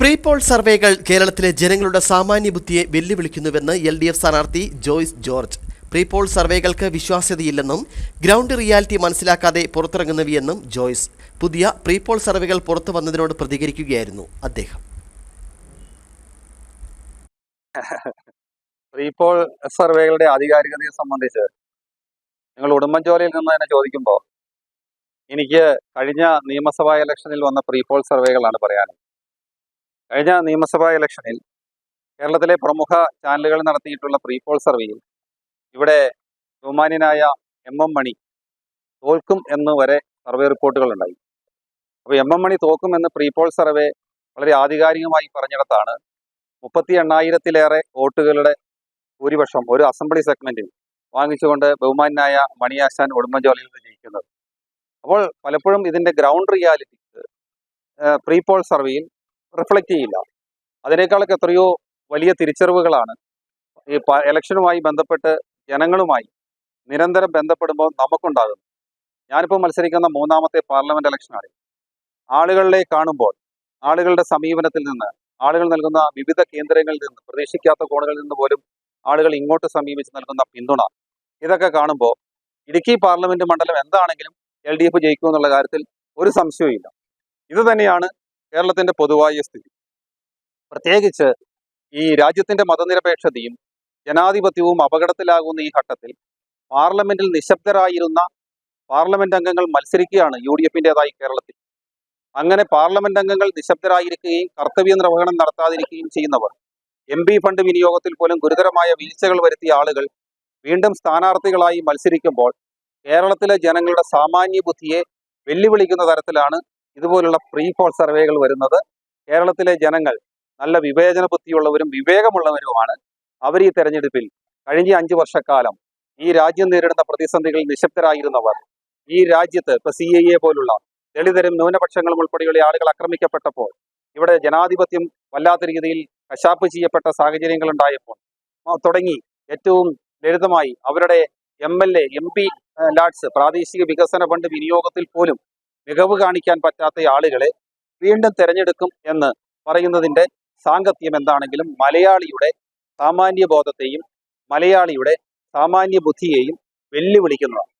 Pre poll സർവേകൾ കേരളത്തിലെ ജനങ്ങളുടെ സാമാന്യ ബുദ്ധിയെ വെല്ലുവിളിക്കുന്നുവെന്ന് എൽ ഡി എഫ് സ്ഥാനാർത്ഥി ജോയ്സ് ജോർജ്. പ്രീ പോൾ സർവേകൾക്ക് വിശ്വാസ്യതയില്ലെന്നും ഗ്രൗണ്ട് റിയാലിറ്റി മനസ്സിലാക്കാതെ പുറത്തിറങ്ങുന്നവയെന്നും ജോയ്സ്. പുതിയ പ്രീ പോൾ സർവേകൾ പുറത്തു വന്നതിനോട് പ്രതികരിക്കുകയായിരുന്നു അദ്ദേഹം. പ്രീപോൾ സർവേകളുടെ ആധികാരികതയെ സംബന്ധിച്ച് നിങ്ങൾ ഉടുമ്പൻചോലയിൽ നിന്ന് തന്നെ ചോദിക്കുമ്പോൾ എനിക്ക് കഴിഞ്ഞ നിയമസഭാ ഇലക്ഷനിൽ വന്ന പ്രീപോൾ സർവേകളാണ് പറയാനുള്ളത്. കഴിഞ്ഞ നിയമസഭാ ഇലക്ഷനിൽ കേരളത്തിലെ പ്രമുഖ ചാനലുകൾ നടത്തിയിട്ടുള്ള പ്രീപോൾ സർവേയിൽ ഇവിടെ ബഹുമാന്യനായ എം എം മണി തോൽക്കും എന്ന് വരെ സർവേ റിപ്പോർട്ടുകൾ ഉണ്ടായി. അപ്പോൾ എം എം മണി തോക്കും എന്ന് പ്രീപോൾ സർവേ വളരെ ആധികാരികമായി പറഞ്ഞിടത്താണ് മുപ്പത്തി എണ്ണായിരത്തിലേറെ വോട്ടുകളുടെ ഭൂരിപക്ഷം ഒരു അസംബ്ലി സെഗ്മെന്റിൽ വാങ്ങിച്ചുകൊണ്ട് ബഹുമാനായ മണിയാശാൻ ഉടുമ്പൻചോലയിൽ നിന്ന് ജയിക്കുന്നത്. അപ്പോൾ പലപ്പോഴും ഇതിന്റെ ഗ്രൗണ്ട് റിയാലിറ്റി പ്രീപോൾ സർവേയിൽ റിഫ്ലക്റ്റ് ചെയ്യില്ല. അതിനേക്കാളൊക്കെ എത്രയോ വലിയ തിരിച്ചറിവുകളാണ്. ഈ ഇലക്ഷനുമായി ബന്ധപ്പെട്ട് ജനങ്ങളുമായി നിരന്തരം ബന്ധപ്പെടുമ്പോൾ നമുക്കുണ്ടാകുന്നു ഞാനിപ്പോൾ മത്സരിക്കുന്ന മൂന്നാമത്തെ പാർലമെന്റ് ഇലക്ഷനാണ് ആളുകളെ കാണുമ്പോൾ ആളുകളുടെ സമീപനത്തിൽ നിന്ന് ആളുകൾ നൽകുന്ന വിവിധ കേന്ദ്രങ്ങളിൽ നിന്ന് പ്രതീക്ഷിക്കാത്ത കോണുകളിൽ നിന്ന് പോലും ആളുകൾ ഇങ്ങോട്ട് സമീപിച്ച് നൽകുന്ന പിന്തുണ. ഇതൊക്കെ കാണുമ്പോൾ ഇടുക്കി പാർലമെന്റ് മണ്ഡലം എന്താണെങ്കിലും എൽ ഡി എഫ് ജയിക്കും എന്നുള്ള കാര്യത്തിൽ ഒരു സംശയവും ഇല്ല ഇത് തന്നെയാണ് കേരളത്തിന്റെ പൊതുവായ സ്ഥിതി. പ്രത്യേകിച്ച് ഈ രാജ്യത്തിന്റെ മതനിരപേക്ഷതയും ജനാധിപത്യവും അപകടത്തിലാകുന്ന ഈ ഘട്ടത്തിൽ പാർലമെന്റിൽ നിശബ്ദരായിരുന്ന പാർലമെന്റ് അംഗങ്ങൾ മത്സരിക്കുകയാണ് യു ഡി എഫിന്റെതായി കേരളത്തിൽ. അങ്ങനെ പാർലമെന്റ് അംഗങ്ങൾ നിശബ്ദരായിരിക്കുകയും കർത്തവ്യ നിർവഹണം നടത്താതിരിക്കുകയും ചെയ്യുന്നവർ എം പി ഫണ്ട് വിനിയോഗത്തിൽ പോലും ഗുരുതരമായ വീഴ്ചകൾ വരുത്തിയ ആളുകൾ വീണ്ടും സ്ഥാനാർത്ഥികളായി മത്സരിക്കുമ്പോൾ കേരളത്തിലെ ജനങ്ങളുടെ സാമാന്യ ബുദ്ധിയെ വെല്ലുവിളിക്കുന്ന തരത്തിലാണ് ഇതുപോലുള്ള പ്രീ ഫോൾ സർവേകൾ വരുന്നത് കേരളത്തിലെ ജനങ്ങൾ നല്ല വിവേചന ബുദ്ധിയുള്ളവരും വിവേകമുള്ളവരുമാണ്. അവർ ഈ തെരഞ്ഞെടുപ്പിൽ കഴിഞ്ഞ അഞ്ചു വർഷക്കാലം ഈ രാജ്യം നേരിടുന്ന പ്രതിസന്ധികളിൽ നിശബ്ദരായിരുന്നവർ ഈ രാജ്യത്ത് ഇപ്പൊ സി ഐ എ പോലുള്ള ദളിതരും ന്യൂനപക്ഷങ്ങളും ഉൾപ്പെടെയുള്ള ആളുകൾ ആക്രമിക്കപ്പെട്ടപ്പോൾ ഇവിടെ ജനാധിപത്യം വല്ലാത്ത രീതിയിൽ കശാപ്പ് ചെയ്യപ്പെട്ട സാഹചര്യങ്ങൾ ഉണ്ടായപ്പോൾ തുടങ്ങി ഏറ്റവും ലളിതമായി അവരുടെ M L A M P LADS പ്രാദേശിക വികസന ഫണ്ട് വിനിയോഗത്തിൽ പോലും മികവ് കാണിക്കാൻ പറ്റാത്ത ആളുകളെ വീണ്ടും തിരഞ്ഞെടുക്കും എന്ന് പറയുന്നതിന്റെ സാങ്കത്യം എന്താണെങ്കിലും മലയാളിയുടെ സാമാന്യ ബോധത്തെയും മലയാളിയുടെ സാമാന്യ ബുദ്ധിയെയും വെല്ലുവിളിക്കുന്നതാണ്